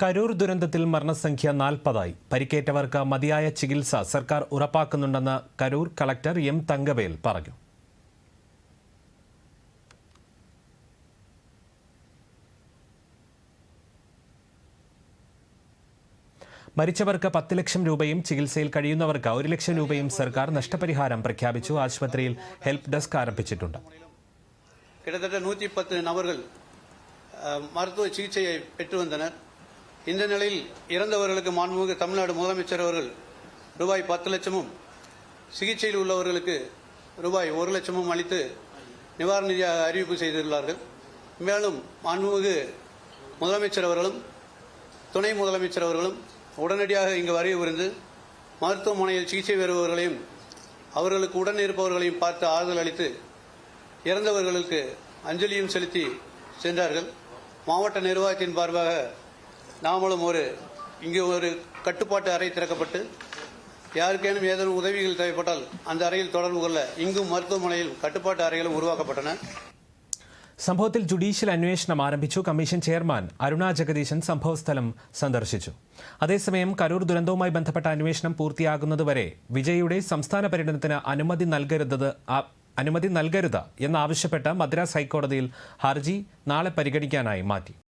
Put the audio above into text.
കരൂർ ദുരന്തത്തിൽ മരണസംഖ്യ നാൽപ്പതായി. പരിക്കേറ്റവർക്ക് മതിയായ ചികിത്സ സർക്കാർ ഉറപ്പാക്കുന്നുണ്ടെന്ന് കരൂർ കളക്ടർ എം തങ്കവേൽ പറഞ്ഞു. മരിച്ചവർക്ക് പത്ത് ലക്ഷം രൂപയും ചികിത്സയിൽ കഴിയുന്നവർക്ക് ഒരു ലക്ഷം രൂപയും സർക്കാർ നഷ്ടപരിഹാരം പ്രഖ്യാപിച്ചു. ആശുപത്രിയിൽ ഹെൽപ്പ് ഡെസ്ക് ആരംഭിച്ചിട്ടുണ്ട്. കിട്ടത്തട്ട് നൂറ്റി പത്ത് നബറുകൾ മരുത്തുവ ചികിത്സയെ പെട്ടു இந்த நிலையில் இறந்தவர்களுக்கு மாண்புமிகு தமிழ்நாடு முதலமைச்சர் அவர்கள் ரூபாய் பத்து லட்சமும் சிகிச்சையில் உள்ளவர்களுக்கு ரூபாய் ஒரு லட்சமும் அளித்து நிவாரண நிதியாக அறிவிப்பு செய்துள்ளார்கள். மேலும் மாண்புமிகு முதலமைச்சர் அவர்களும் துணை முதலமைச்சர் அவர்களும் உடனடியாக இங்கு வருகை மருத்துவமனையில் சிகிச்சை பெறுபவர்களையும் அவர்களுக்கு உடன் இருப்பவர்களையும் பார்த்து ஆறுதல் அளித்து இறந்தவர்களுக்கு அஞ்சலியும் செலுத்தி சென்றார்கள். மாவட்ட நிர்வாகத்தின் சார்பாக நாமளும் ஒரு இங்கு ஒரு கட்டுப்பாட்டு அறை திறக்கப்பட்டு யாருக்கேனும் ஏதேனும் உதவிகள் தேவைப்பட்டால் அந்த அறையில் தொடர்பு கொள்ள இங்கும் மருத்துவமனையில் கட்டுப்பாட்டு அறைகளும் உருவாக்கப்பட்டன സംഭവത്തിൽ ജുഡീഷ്യൽ അന്വേഷണം ആരംഭിച്ചു കമ്മീഷൻ ചെയർമാൻ അരുണ ജഗദീശൻ സംഭവസ്ഥലം സന്ദർശിച്ചു അതേസമയം കരൂർ ദുരന്തവുമായി ബന്ധപ്പെട്ട അന്വേഷണം പൂർത്തിയാകുന്നതുവരെ വിജയുടെ സംസ്ഥാന പര്യടനത്തിന് അനുമതി നൽകരുത് അനുമതി നൽകരുത് എന്നാവശ്യപ്പെട്ട് മദ്രാസ് ഹൈക്കോടതിയിൽ ഹർജി നാളെ പരിഗണിക്കാനായി മാറ്റി